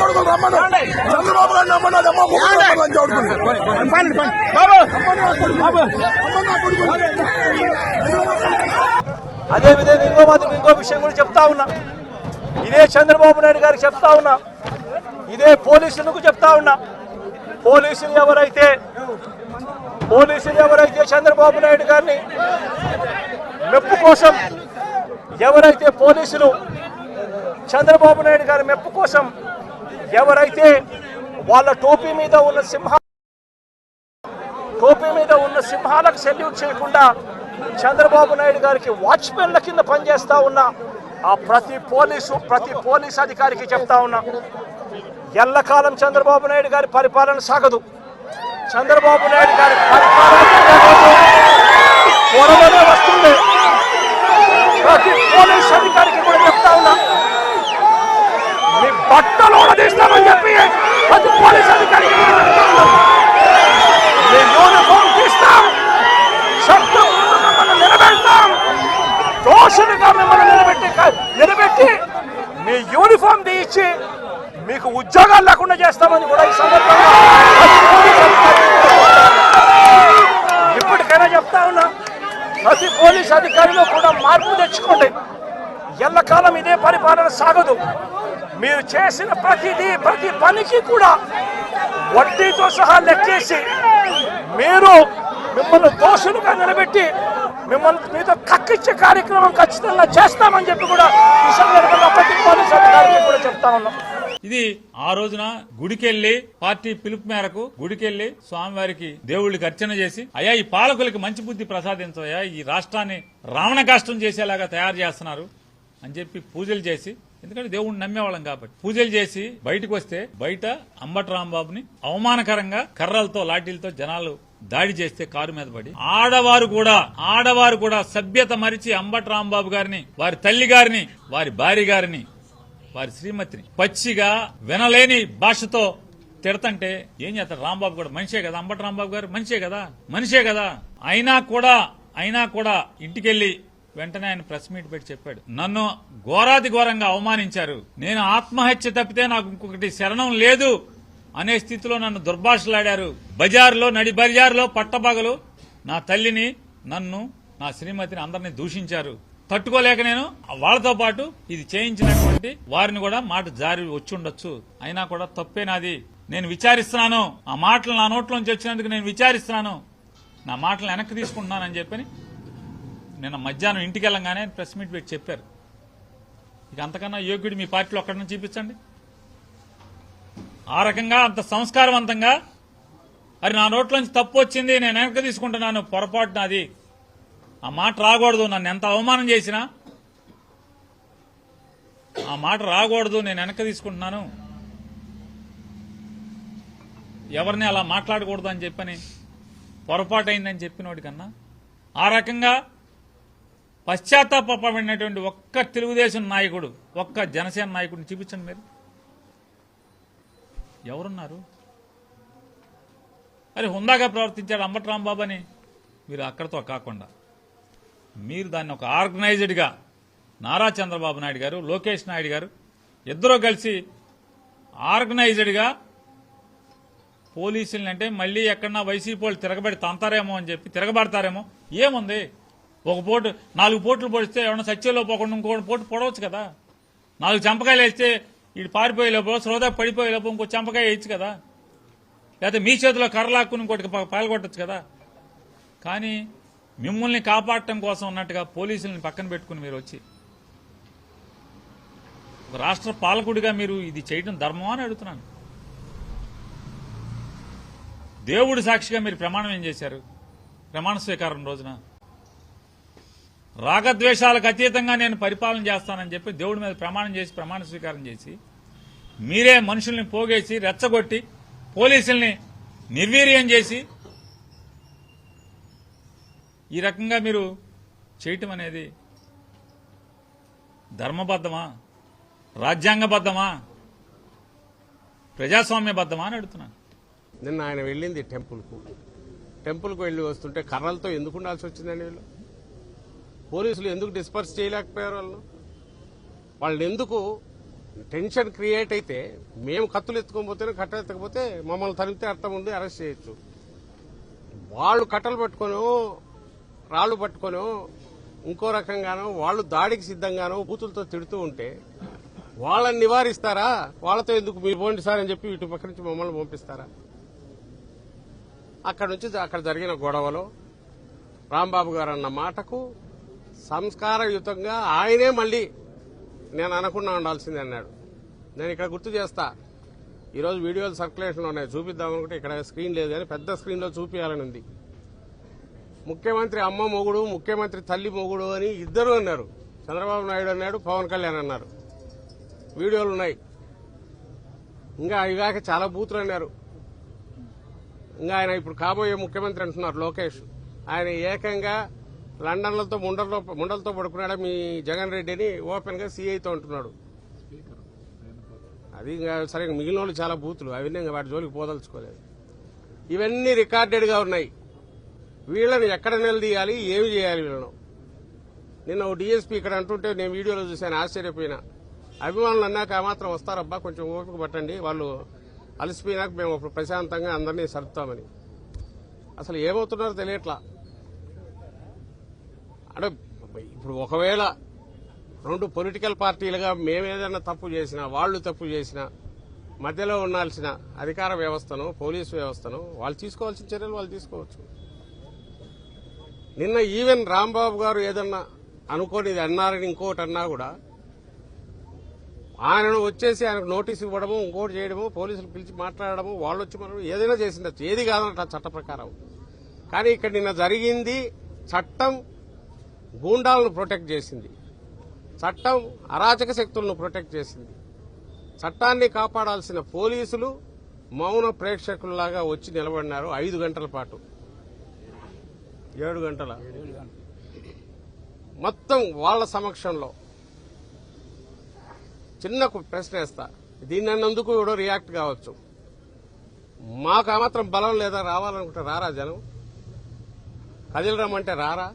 కొడుకులు రమ్మను చంద్రబాబు గారిని అమ్మ అదే విధంగా ఇంకో మాత్రం ఇంకో విషయం కూడా చెప్తా ఉన్నా. ఇదే చంద్రబాబు నాయుడు గారికి చెప్తా ఉన్నా. ఇదే పోలీసులకు చెప్తా ఉన్నా. పోలీసులు ఎవరైతే పోలీసులు ఎవరైతే చంద్రబాబు నాయుడు గారిని మెప్పు కోసం ఎవరైతే పోలీసులు చంద్రబాబు నాయుడు గారి మెప్పు కోసం ఎవరైతే వాళ్ళ టోపీ మీద ఉన్న సింహ టోపీ మీద ఉన్న సింహాలకు సెల్యూట్ చేయకుండా చంద్రబాబు నాయుడు గారికి వాచ్మెన్ల కింద పనిచేస్తా ఉన్న ఆ ప్రతి పోలీసు ప్రతి పోలీస్ అధికారికి చెప్తా ఉన్నా ఎల్లకాలం చంద్రబాబు నాయుడు గారి పరిపాలన సాగదు. చంద్రబాబు నాయుడు గారి పరిపాలన వస్తుంది. పోలీస్ అధికారికి కూడా చెప్తా ఉన్నా. మీ బట్టలు ఊడదీస్తామని చెప్పి ప్రతి పోలీస్ అధికారికి కూడా చెప్తా ఉన్నా. మీ యూనిఫామ్ తీస్తాం. చట్టం నిలబెడతాం. దోషులుగా మిమ్మల్ని నిలబెట్టి నిలబెట్టి మీ యూనిఫామ్ తీయించి మీకు ఉద్యోగాలు లేకుండా చేస్తామని కూడా ఈ సందర్భంగా ఇప్పటికైనా చెప్తా ఉన్నా. ప్రతి పోలీస్ అధికారిలో కూడా మార్పు తెచ్చుకోండి. ఎల్లకాలం ఇదే పరిపాలన సాగదు. మీరు చేసిన ప్రతిదీ ప్రతి పనికి కూడా వడ్డీతో సహా లెక్కేసి మీరు మిమ్మల్ని దోషులుగా నిలబెట్టి మిమ్మల్ని మీతో కక్కిచ్చే కార్యక్రమం ఖచ్చితంగా చేస్తామని చెప్పి కూడా ఈ సందర్భంగా ప్రతి పోలీస్ అధికారికి కూడా చెప్తా ఉన్నాం. ఇది ఆ రోజున గుడికెళ్ళి పార్టీ పిలుపు మేరకు గుడికెళ్ళి స్వామివారికి దేవుళ్ళకి అర్చన చేసి అయ్యా ఈ పాలకులకి మంచి బుద్ధి ప్రసాదించవయ్యా. ఈ రాష్ట్రాన్ని రావణ కష్టం చేసేలాగా తయారు చేస్తున్నారు అని చెప్పి పూజలు చేసి ఎందుకంటే దేవుడిని నమ్మేవాళ్ళం కాబట్టి. పూజలు చేసి బయటకు వస్తే బయట అంబట రాంబాబుని అవమానకరంగా కర్రలతో లాఠీలతో జనాలు దాడి చేస్తే కారు మీద పడి ఆడవారు కూడా ఆడవారు కూడా సభ్యత మరిచి అంబట రాంబాబు గారిని వారి తల్లి గారిని వారి భార్య గారిని వారి శ్రీమతిని. పచ్చిగా వినలేని భాషతో తిడతంటే ఏం చేస్తారు? రాంబాబు కూడా మనిషే కదా అంబటి రాంబాబు గారు మనిషే కదా మనిషే కదా. అయినా కూడా అయినా కూడా ఇంటికెళ్ళి వెంటనే ఆయన ప్రెస్ మీట్ పెట్టి చెప్పాడు. నన్ను ఘోరాది ఘోరంగా అవమానించారు. నేను ఆత్మహత్య తప్పితే నాకు ఇంకొకటి శరణం లేదు అనే స్థితిలో నన్ను దుర్భాషలాడారు. బజార్లో నడి బజార్లో పట్టపగలు నా తల్లిని నన్ను నా శ్రీమతిని అందరినీ దూషించారు. తట్టుకోలేక నేను వాళ్ళతో పాటు ఇది చేయించినటువంటి వారిని కూడా మాట జారి వచ్చి ఉండొచ్చు అయినా కూడా తప్పే నాది. నేను విచారిస్తున్నాను. ఆ మాటలు నా నోట్లోంచి వచ్చినందుకు నేను విచారిస్తున్నాను. నా మాటలు వెనక్కి తీసుకుంటున్నానని చెప్పని నిన్న మధ్యాహ్నం ఇంటికి వెళ్ళంగానే ప్రెస్ మీట్ పెట్టి చెప్పారు. ఇక అంతకన్నా యోగ్యుడు మీ పార్టీలో ఒక్కడిని చూపించండి. ఆ రకంగా అంత సంస్కారవంతంగా మరి నా నోట్లోంచి తప్పు వచ్చింది నేను వెనక్కి తీసుకుంటున్నాను పొరపాటు నాది. ఆ మాట రాకూడదు. నన్ను ఎంత అవమానం చేసినా? ఆ మాట రాకూడదు. నేను వెనక్కి తీసుకుంటున్నాను. ఎవరిని అలా మాట్లాడకూడదు అని చెప్పని పొరపాటైందని చెప్పినోడి కన్నా ఆ రకంగా పశ్చాత్తాపడినటువంటి ఒక్క తెలుగుదేశం నాయకుడు ఒక్క జనసేన నాయకుడిని చూపించండి మీరు. ఎవరున్నారు? అరే హుందాగా ప్రవర్తించాడు అంబటి రాంబాబు అని మీరు అక్కడితో కాకుండా. మీరు దాన్ని ఒక ఆర్గనైజ్డ్గా నారా చంద్రబాబు నాయుడు గారు లోకేష్ నాయుడు గారు ఇద్దరూ కలిసి ఆర్గనైజ్డ్గా పోలీసుల్ని అంటే మళ్ళీ ఎక్కడన్నా వైసీపీ వాళ్ళు తిరగబడి తంతారేమో అని చెప్పి తిరగబడతారేమో ఏముంది? ఒక పోటు నాలుగు పోట్లు పొడిస్తే ఎవరైనా సత్యంలో పోకుండా ఇంకో పోటు పొడవచ్చు కదా? నాలుగు చంపకాయలు వేస్తే ఇటు పారిపోయే లోపు శ్రోదా పడిపోయేలోపు ఇంకో చంపకాయ వేయచ్చు కదా? లేకపోతే మీ చేతిలో కర్రలాక్కుని ఇంకోటి పాల్గొట్టచ్చు కదా? కానీ మిమ్మల్ని కాపాడటం కోసం ఉన్నట్టుగా పోలీసుల్ని పక్కన పెట్టుకుని మీరు వచ్చి ఒక రాష్ట్ర పాలకుడిగా మీరు ఇది చేయడం ధర్మమా అని అడుగుతున్నాను. దేవుడి సాక్షిగా మీరు ప్రమాణం ఏం చేశారు? ప్రమాణ స్వీకారం రోజున. రాగద్వేషాలకు అతీతంగా నేను పరిపాలన చేస్తానని చెప్పి దేవుడి మీద ప్రమాణం చేసి ప్రమాణ స్వీకారం చేసి మీరే మనుషుల్ని పోగేసి రెచ్చగొట్టి పోలీసుల్ని నిర్వీర్యం చేసి ఈ రకంగా మీరు చేయటం అనేది ధర్మబద్ధమా? రాజ్యాంగబద్ధమా? ప్రజాస్వామ్యబద్ధమా అని అడుగుతున్నాను. నిన్న ఆయన వెళ్ళింది టెంపుల్కు. టెంపుల్కు వెళ్ళి వస్తుంటే కర్రలతో ఎందుకు ఉండాల్సి వచ్చిందండి వీళ్ళు? పోలీసులు ఎందుకు డిస్పర్స్ చేయలేకపోయారు వాళ్ళు వాళ్ళు ఎందుకు టెన్షన్ క్రియేట్ అయితే మేము కత్తులు ఎత్తుకోకపోతే కట్టలు ఎత్తకపోతే మమ్మల్ని తరిమితే అర్థం ఉంది అరెస్ట్ చేయొచ్చు. వాళ్ళు కట్టలు పెట్టుకొని రాళ్ళు పట్టుకొనో ఇంకో రకంగానో వాళ్ళు దాడికి సిద్ధంగానో బూతులతో తిడుతూ ఉంటే వాళ్ళని నివారిస్తారా? వాళ్ళతో ఎందుకు మీరు పోండి సార్ అని చెప్పి ఇటు పక్క నుంచి మమ్మల్ని పంపిస్తారా? అక్కడ నుంచి అక్కడ జరిగిన గొడవలో రాంబాబు గారు అన్న మాటకు సంస్కారయుతంగా ఆయనే మళ్ళీ నేను అనకుండా ఉండాల్సింది అన్నాడు. నేను ఇక్కడ గుర్తు చేస్తా. ఈరోజు వీడియోలు సర్క్యులేషన్లో ఉన్నాయి. చూపిద్దాం అనుకుంటే ఇక్కడ స్క్రీన్ లేదు కానీ పెద్ద స్క్రీన్లో చూపించాలని ఉంది. ముఖ్యమంత్రి అమ్మ మొగుడు ముఖ్యమంత్రి తల్లి మొగుడు అని ఇద్దరు అన్నారు. చంద్రబాబు నాయుడు అన్నాడు పవన్ కళ్యాణ్ అన్నారు. వీడియోలు ఉన్నాయి. ఇంకా ఇవాక చాలా బూతులు అన్నారు. ఇంకా ఆయన ఇప్పుడు కాబోయే ముఖ్యమంత్రి అంటున్నారు లోకేష్. ఆయన ఏకంగా లండన్లతో ముండలతో ముండలతో పడుకున్నాడు మీ జగన్ రెడ్డి అని ఓపెన్గా సీఐతో అంటున్నాడు. అది ఇంకా సరే మిగిలిన వాళ్ళు చాలా బూతులు. అవన్నీ ఇంకా వాటి జోలికి పోదలుచుకోలేదు. ఇవన్నీ రికార్డెడ్గా ఉన్నాయి. వీళ్ళని ఎక్కడ నిలదీయాలి? ఏమి చేయాలి వీళ్ళను? నిన్న ఓ డీఎస్పీ ఇక్కడ అంటుంటే నేను వీడియోలో చూశాను ఆశ్చర్యపోయినా. అభిమానులు అన్నాక ఆ మాత్రం వస్తారబ్బా కొంచెం ఓపిక పట్టండి. వాళ్ళు అలసిపోయినాక మేము ఇప్పుడు ప్రశాంతంగా అందరినీ సర్దుతామని. అసలు ఏమవుతున్నారో తెలియట్లా. అంటే ఇప్పుడు ఒకవేళ రెండు పొలిటికల్ పార్టీలుగా మేమేదైనా తప్పు చేసినా వాళ్ళు తప్పు చేసినా మధ్యలో ఉండాల్సిన అధికార వ్యవస్థను పోలీసు వ్యవస్థను వాళ్ళు తీసుకోవాల్సిన చర్యలు వాళ్ళు తీసుకోవచ్చు. నిన్న ఈవెన్ రాంబాబు గారు ఏదన్నా అనుకోని ఇది అన్నారని ఇంకోటి అన్నా కూడా ఆయనను వచ్చేసి ఆయనకు నోటీస్ ఇవ్వడము ఇంకోటి చేయడము పోలీసులు పిలిచి మాట్లాడడము వాళ్ళు వచ్చి మనం ఏదైనా చేసిండొచ్చు ఏది కాదంట చట్ట ప్రకారం. కానీ ఇక్కడ నిన్న జరిగింది చట్టం గూండాలను ప్రొటెక్ట్ చేసింది. చట్టం అరాచక శక్తులను ప్రొటెక్ట్ చేసింది. చట్టాన్ని కాపాడాల్సిన పోలీసులు మౌన ప్రేక్షకుల్లాగా వచ్చి నిలబడినారు ఐదు గంటల పాటు. ఏడు గంటల? మొత్తం వాళ్ళ సమక్షంలో చిన్న ప్రశ్న వేస్తా. దీన్ని అన్నందుకు ఎవడో రియాక్ట్ కావచ్చు? మాకు ఆ మాత్రం బలం లేదా? రావాలనుకుంటే రారా జనం? కదిలిరమ్మంటే రారా?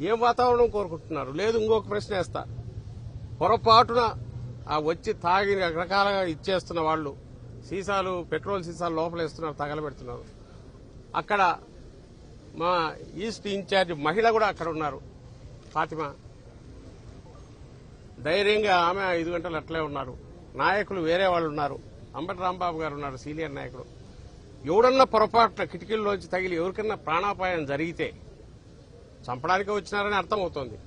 ఏం వాతావరణం కోరుకుంటున్నారు? లేదు ఇంకొక ప్రశ్న వేస్తా. పొరపాటున ఆ వచ్చి తాగి రకరకాలుగా ఇచ్చేస్తున్న వాళ్ళు సీసాలు పెట్రోల్ సీసాలు లోపలేస్తున్నారు తగలబెడుతున్నారు. అక్కడ మా ఈస్ట్ ఇన్ఛార్జ్ మహిళ కూడా అక్కడ ఉన్నారు ఫాతిమా. ధైర్యంగా ఆమె ఐదు గంటలు అట్లే ఉన్నారు. నాయకులు వేరే వాళ్ళు ఉన్నారు. అంబటి రాంబాబు గారు ఉన్నారు సీనియర్ నాయకుడు. ఎవడన్నా పొరపాటున కిటికీల్లోంచి తగిలి ఎవరికన్నా ప్రాణాపాయం జరిగితే చంపడానికి వచ్చినారని అర్థమవుతోంది.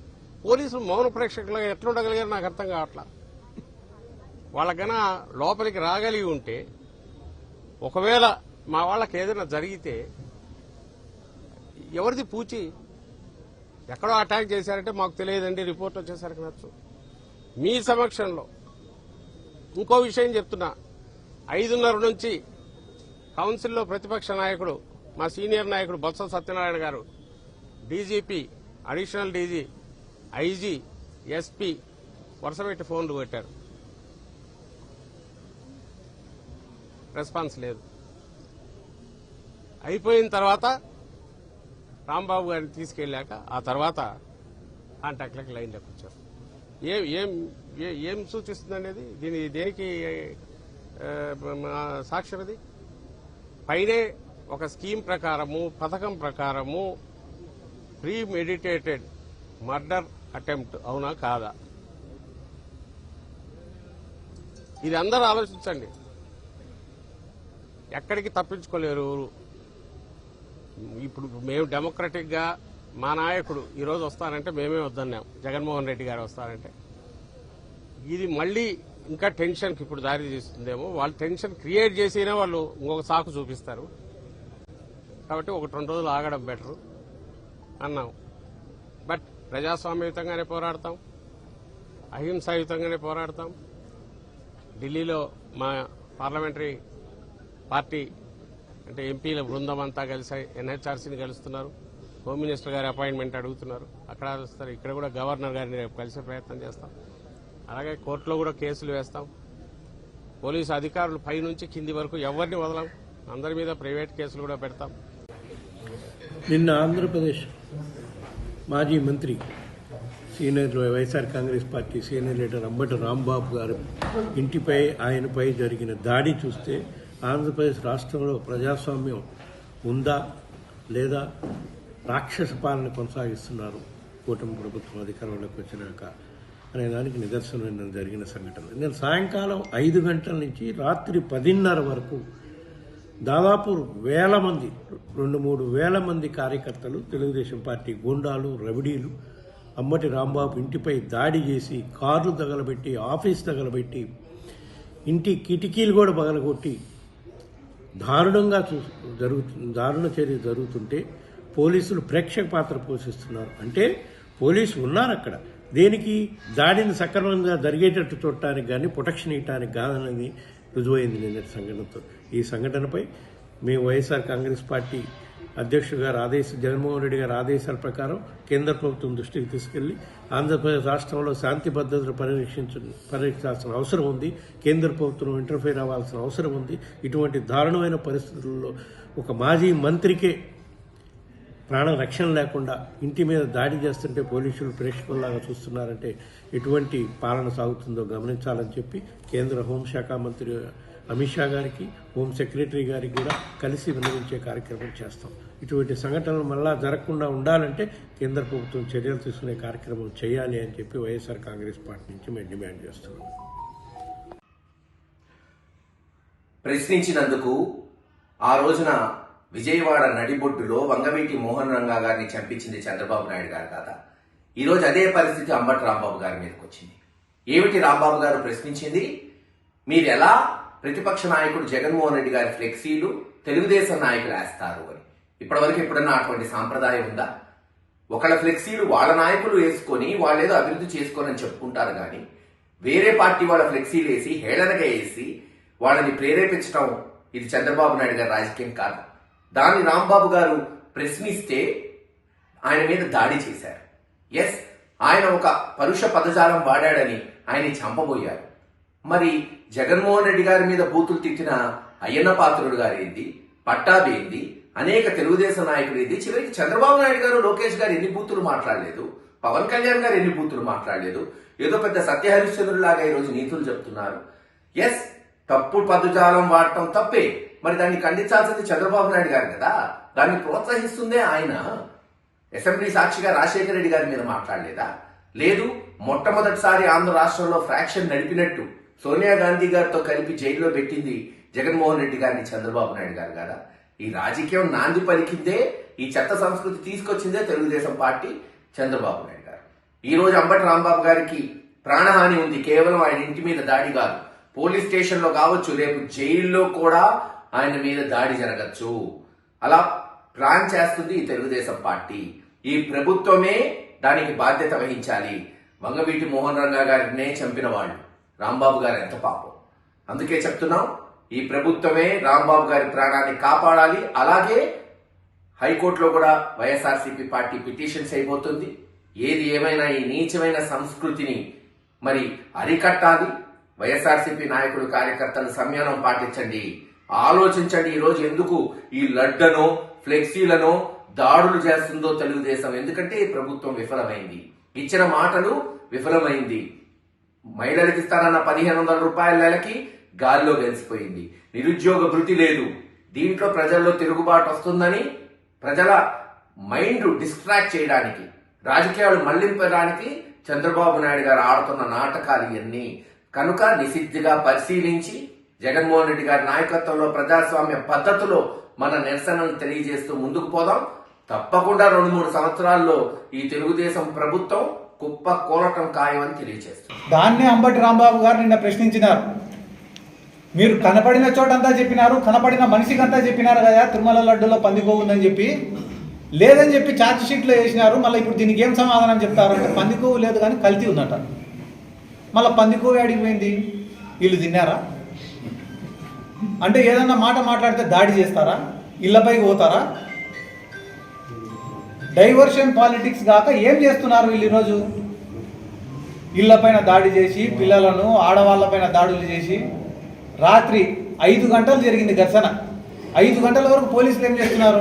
పోలీసులు మౌన ప్రేక్షకులుగా ఎట్లుండగలిగారు నాకు అర్థం కావట్లా. వాళ్ళకన్నా లోపలికి రాగలిగి ఉంటే ఒకవేళ మా వాళ్ళకి ఏదైనా జరిగితే ఎవరిది పూచి? ఎక్కడో అటాక్ చేశారంటే మాకు తెలియదండి రిపోర్ట్ వచ్చేసరికి నచ్చు మీ సమక్షంలో ఇంకో విషయం చెప్తున్నా. ఐదున్నర నుంచి కౌన్సిల్లో ప్రతిపక్ష నాయకుడు మా సీనియర్ నాయకుడు Botsa Satyanarayana garu DGP additional DG IG SP వరుసపెట్టి ఫోన్లు కొట్టారు. రెస్పాన్స్ లేదు. అయిపోయిన తర్వాత రాంబాబు గారిని తీసుకెళ్ళాక ఆ తర్వాత కాంటాక్ట్లకు లైన్లోకి వచ్చారు. ఏం ఏం ఏం సూచిస్తుంది అనేది దీని దేనికి ఆ, సాక్ష్యం పైనే ఒక స్కీమ్ ప్రకారము పథకం ప్రకారము ప్రీ మెడిటేటెడ్ మర్డర్ అటెంప్ట్ అవునా కాదా? ఇది అందరూ ఆలోచించండి. ఎక్కడికి తప్పించుకోలేరు ఎవరు ఇప్పుడు మేము డెమోక్రటిక్గా మా నాయకుడు ఈరోజు వస్తారంటే వస్తానంటే మేమే వద్దన్నాం. జగన్మోహన్ రెడ్డి గారు వస్తారంటే. ఇది మళ్ళీ ఇంకా టెన్షన్కి ఇప్పుడు దారి తీస్తుందేమో. వాళ్ళు టెన్షన్ క్రియేట్ చేసినా వాళ్ళు ఇంకొక సాకు చూపిస్తారు. కాబట్టి ఒకటి రెండు రోజులు ఆగడం బెటర్ అన్నాం. బట్ ప్రజాస్వామ్యయుతంగానే పోరాడతాం. అహింసాయుతంగానే పోరాడతాం. ఢిల్లీలో మా పార్లమెంటరీ పార్టీ అంటే ఎంపీల బృందం అంతా కలిసి ఎన్హెచ్ఆర్సీని కలుస్తున్నారు. హోమ్ మినిస్టర్ గారి అపాయింట్మెంట్ అడుగుతున్నారు. అక్కడ వస్తారు. ఇక్కడ కూడా గవర్నర్ గారిని రేపు కలిసే ప్రయత్నం చేస్తాం. అలాగే కోర్టులో కూడా కేసులు వేస్తాం. పోలీసు అధికారులు పైనుంచి కింది వరకు ఎవరిని వదలం? అందరి మీద ప్రైవేట్ కేసులు కూడా పెడతాం. నిన్న ఆంధ్రప్రదేశ్ మాజీ మంత్రి senior YSR Congress party senior leader Ambati Rambabu garu ఇంటిపై ఆయనపై జరిగిన దాడి చూస్తే ఆంధ్రప్రదేశ్ రాష్ట్రంలో ప్రజాస్వామ్యం ఉందా లేదా రాక్షస పాలన కొనసాగిస్తున్నారు? కూటమి ప్రభుత్వం అధికారంలోకి వచ్చినాక అనే దానికి నిదర్శనం జరిగిన సంఘటన. నేను సాయంకాలం ఐదు గంటల నుంచి రాత్రి పదిన్నర వరకు దాదాపు వేల మంది రెండు మూడు వేల మంది కార్యకర్తలు తెలుగుదేశం పార్టీ గూండాలు రవిడీలు అమ్మటి రాంబాబు ఇంటిపై దాడి చేసి కార్లు తగలబెట్టి ఆఫీస్ తగలబెట్టి ఇంటి కిటికీలు కూడా పగలగొట్టి దారుణంగా చూ జరుగు దారుణ చర్య జరుగుతుంటే పోలీసులు ప్రేక్షక పాత్ర పోషిస్తున్నారు. అంటే పోలీసులు ఉన్నారు అక్కడ దేనికి? దాడిని సక్రమంగా జరిగేటట్టు చూడటానికి కానీ ప్రొటెక్షన్ ఇవ్వటానికి కాదనేది రుజువైంది నిన్నటి సంఘటనతో. ఈ సంఘటనపై మేము వైఎస్ఆర్ కాంగ్రెస్ పార్టీ అధ్యక్షుడు గారు ఆదేశ జగన్మోహన్ రెడ్డి గారి ఆదేశాల ప్రకారం కేంద్ర ప్రభుత్వం దృష్టికి తీసుకెళ్ళి ఆంధ్రప్రదేశ్ రాష్ట్రంలో శాంతి భద్రతను పరిరక్షించ పరిరక్షించాల్సిన అవసరం ఉంది. కేంద్ర ప్రభుత్వం ఇంటర్ఫైర్ అవ్వాల్సిన అవసరం ఉంది. ఇటువంటి దారుణమైన పరిస్థితుల్లో ఒక మాజీ మంత్రికే ప్రాణ రక్షణ లేకుండా ఇంటి మీద దాడి చేస్తుంటే పోలీసులు ప్రేక్షకుల్లాగా చూస్తున్నారంటే ఎటువంటి పాలన సాగుతుందో గమనించాలని చెప్పి కేంద్ర హోంశాఖ మంత్రి అమిత్ షా గారికి హోం సెక్రటరీ గారికి కూడా కలిసి విన్నవించే కార్యక్రమం చేస్తాం. ఇటువంటి సంఘటనలు మళ్ళా జరగకుండా ఉండాలంటే కేంద్ర ప్రభుత్వం చర్యలు తీసుకునే కార్యక్రమం చేయాలి అని చెప్పి వైఎస్ఆర్ కాంగ్రెస్ పార్టీ నుంచి మేము డిమాండ్ చేస్తున్నాం. ప్రశ్నించినందుకు ఆ రోజున విజయవాడ నడిబొడ్డులో వంగవీటి మోహన్ రంగా గారిని చంపించింది చంద్రబాబు నాయుడు గారు కాదా? ఈరోజు అదే పరిస్థితి అంబటి రాంబాబు గారి మీదకి వచ్చింది. ఏమిటి రాంబాబు గారు ప్రశ్నించింది? మీరు ఎలా ప్రతిపక్ష నాయకుడు జగన్మోహన్ రెడ్డి గారి ఫ్లెక్సీలు తెలుగుదేశం నాయకులు వేస్తారు అని. ఇప్పటివరకు ఎప్పుడన్నా అటువంటి సాంప్రదాయం ఉందా? ఒకళ్ళ ఫ్లెక్సీలు వాళ్ళ నాయకులు వేసుకొని వాళ్ళేదో అభివృద్ధి చేసుకోనని చెప్పుకుంటారు కానీ వేరే పార్టీ వాళ్ళ ఫ్లెక్సీలు వేసి హేళనగా వేసి వాళ్ళని ప్రేరేపించడం ఇది చంద్రబాబు నాయుడు గారి రాజకీయం కాదు. దాన్ని రాంబాబు గారు ప్రశ్నిస్తే ఆయన మీద దాడి చేశారు. ఎస్ ఆయన ఒక పరుష పదజాలం వాడాడని ఆయన చంపబోయారు. మరి జగన్మోహన్ రెడ్డి గారి మీద బూతులు తిట్టిన అయ్యన్న పాత్రుడు గారేంది ఏంది ఏంది అనేక తెలుగుదేశం నాయకులు ఏంది చివరికి చంద్రబాబు నాయుడు గారు లోకేష్ గారు ఎన్ని బూతులు మాట్లాడలేదు? పవన్ కళ్యాణ్ గారు ఎన్ని బూతులు మాట్లాడలేదు? ఏదో పెద్ద సత్యహరిశ్చంద్రులాగా ఈరోజు నీతులు చెప్తున్నారు. ఎస్ తప్పు పదజాలం వాడటం తప్పే. మరి దాన్ని ఖండించాల్సింది చంద్రబాబు నాయుడు గారు కదా. దాన్ని ప్రోత్సహిస్తుందే ఆయన. అసెంబ్లీ సాక్షిగా రాజశేఖర రెడ్డి గారి మీద మాట్లాడలేదా? లేదు మొట్టమొదటిసారి ఆంధ్ర రాష్ట్రంలో ఫ్రాక్షన్ నడిపినట్టు. సోనియా గాంధీ గారితో కలిపి జైల్లో పెట్టింది జగన్మోహన్ రెడ్డి గారిని చంద్రబాబు నాయుడు గారు కదా. ఈ రాజకీయం నాంది పలికిందే ఈ చెత్త సంస్కృతి తీసుకొచ్చిందే తెలుగుదేశం పార్టీ చంద్రబాబు నాయుడు గారు. ఈ రోజు అంబటి రాంబాబు గారికి ప్రాణహాని ఉంది. కేవలం ఆయన ఇంటి మీద దాడి కాదు. పోలీస్ స్టేషన్లో కావచ్చు రేపు జైల్లో కూడా ఆయన మీద దాడి జరగచ్చు. అలా ప్లాన్ చేస్తుంది ఈ తెలుగుదేశం పార్టీ. ఈ ప్రభుత్వమే దానికి బాధ్యత వహించాలి. వంగవీటి మోహన్ రంగా గారినే చంపిన వాళ్ళు. రాంబాబు గారు ఎంత పాపం. అందుకే చెప్తున్నాం ఈ ప్రభుత్వమే రాంబాబు గారి ప్రాణాన్ని కాపాడాలి. అలాగే హైకోర్టులో కూడా వైఎస్ఆర్సీపీ పార్టీ పిటిషన్స్ అయిపోతుంది. ఏది ఏమైనా ఈ నీచమైన సంస్కృతిని మరి అరికట్టాలి. వైఎస్ఆర్సీపీ నాయకులు కార్యకర్తలు సంయమనం పాటించండి. ఆలోచించండి ఈ రోజు ఎందుకు ఈ లడ్డనో ఫ్లెక్సీలను దాడులు చేస్తుందో తెలుగుదేశం. ఎందుకంటే ఈ ప్రభుత్వం విఫలమైంది. ఇచ్చిన మాటలు విఫలమైంది. మహిళలకు ఇస్తానన్న పదిహేను వందల రూపాయల నెలకి గాలిలో గెలిచిపోయింది. నిరుద్యోగ భృతి లేదు. దీంట్లో ప్రజల్లో తిరుగుబాటు వస్తుందని ప్రజల మైండ్ డిస్ట్రాక్ట్ చేయడానికి రాజకీయాలు మళ్ళింపడానికి చంద్రబాబు నాయుడు గారు ఆడుతున్న నాటకాలు ఇవన్నీ. కనుక నిశిద్ధిగా పరిశీలించి జగన్మోహన్ రెడ్డి గారి నాయకత్వంలో ప్రజాస్వామ్య పద్ధతిలో మన నిరసనను తెలియజేస్తూ ముందుకు పోదాం. తప్పకుండా రెండు మూడు సంవత్సరాల్లో ఈ తెలుగుదేశం ప్రభుత్వం కుప్ప కూలటం ఖాయమని తెలియజేస్తుంది దాన్నే అంబటి రాంబాబు గారు నిన్న ప్రశ్నించినారు. మీరు కనపడిన చోటంతా చెప్పినారు కనపడిన మనిషికంతా చెప్పినారు కదా తిరుమల లడ్డులో పందికొవ్వు ఉందని చెప్పి. లేదని చెప్పి ఛార్జ్ షీట్లో వేసినారు మళ్ళీ ఇప్పుడు దీనికి ఏం సమాధానం చెప్తారు అంటే లేదు కానీ కల్తీ ఉందట. మళ్ళీ పందికొవ్వు అడిగిపోయింది. వీళ్ళు తిన్నారా? అంటే ఏదన్నా మాట మాట్లాడితే దాడి చేస్తారా? ఇళ్ళపైకి పోతారా? డైవర్షన్ పాలిటిక్స్ కాక ఏం చేస్తున్నారు వీళ్ళు ఈరోజు? ఇళ్ళపైన దాడి చేసి పిల్లలను ఆడవాళ్ళపైన దాడులు చేసి రాత్రి ఐదు గంటలు జరిగింది ఘర్షణ. ఐదు గంటల వరకు పోలీసులు ఏం చేస్తున్నారు?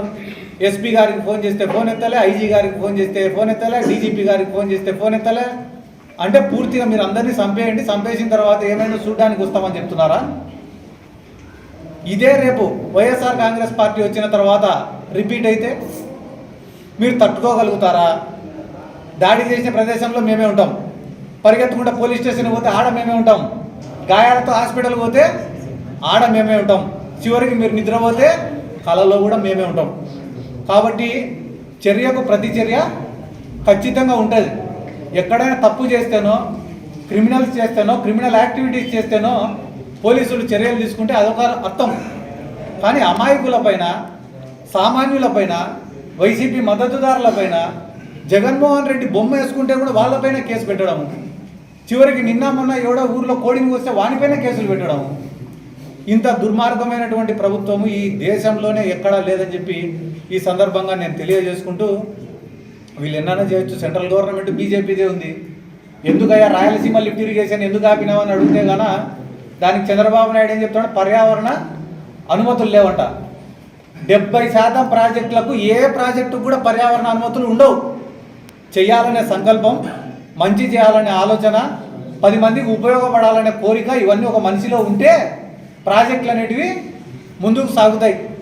ఎస్పీ గారికి ఫోన్ చేస్తే ఫోన్ ఎత్తలే ఐజీ గారికి ఫోన్ చేస్తే ఫోన్ ఎత్తలే డీజీపీ గారికి ఫోన్ చేస్తే ఫోన్ ఎత్తలే? అంటే పూర్తిగా మీరు అందరినీ చంపేయండి చంపేసిన తర్వాత ఏమైనా చూడడానికి వస్తామని చెప్తున్నారా? ఇదే రేపు వైఎస్ఆర్ కాంగ్రెస్ పార్టీ వచ్చిన తర్వాత రిపీట్ అయితే మీరు తట్టుకోగలుగుతారా? దాడి చేసిన ప్రదేశంలో మేమే ఉంటాం. పరిగెత్తుకుంటే పోలీస్ స్టేషన్ పోతే ఆడ మేమే ఉంటాం. గాయాలతో హాస్పిటల్ పోతే ఆడ మేమే ఉంటాం. చివరికి మీరు నిద్రపోతే కళలో కూడా మేమే ఉంటాం. కాబట్టి చర్యకు ప్రతి చర్య ఖచ్చితంగా ఉంటుంది. ఎక్కడైనా తప్పు చేస్తేనో క్రిమినల్స్ చేస్తేనో క్రిమినల్ యాక్టివిటీస్ చేస్తేనో పోలీసులు చర్యలు తీసుకుంటే అదొక అర్థం. కానీ అమాయకుల పైన సామాన్యుల పైన వైసీపీ మద్దతుదారుల పైన జగన్మోహన్ రెడ్డి బొమ్మ వేసుకుంటే కూడా వాళ్ళపైన కేసు పెట్టడం. చివరికి నిన్న మొన్న ఎవడో ఊర్లో కోడిని వస్తే వానిపైన కేసులు పెట్టడం. ఇంత దుర్మార్గమైనటువంటి ప్రభుత్వము ఈ దేశంలోనే ఎక్కడా లేదని చెప్పి ఈ సందర్భంగా నేను తెలియజేసుకుంటూ వీళ్ళు ఎన్నైనా చేయొచ్చు. సెంట్రల్ గవర్నమెంట్ బీజేపీదే ఉంది. ఎందుకయ్యా రాయలసీమ లిఫ్ట్ ఇరిగేషన్ ఎందుకు ఆపినావని అడిగితే గాన దానికి చంద్రబాబు నాయుడు ఏం చెప్తాడు పర్యావరణ అనుమతులు లేవంట. డెబ్బై శాతం ప్రాజెక్టులకు ఏ ప్రాజెక్టుకు కూడా పర్యావరణ అనుమతులు ఉండవు. చేయాలనే సంకల్పం మంచి చేయాలనే ఆలోచన పది మందికి ఉపయోగపడాలనే కోరిక ఇవన్నీ ఒక మనిషిలో ఉంటే ప్రాజెక్టులు అనేటివి ముందుకు సాగుతాయి.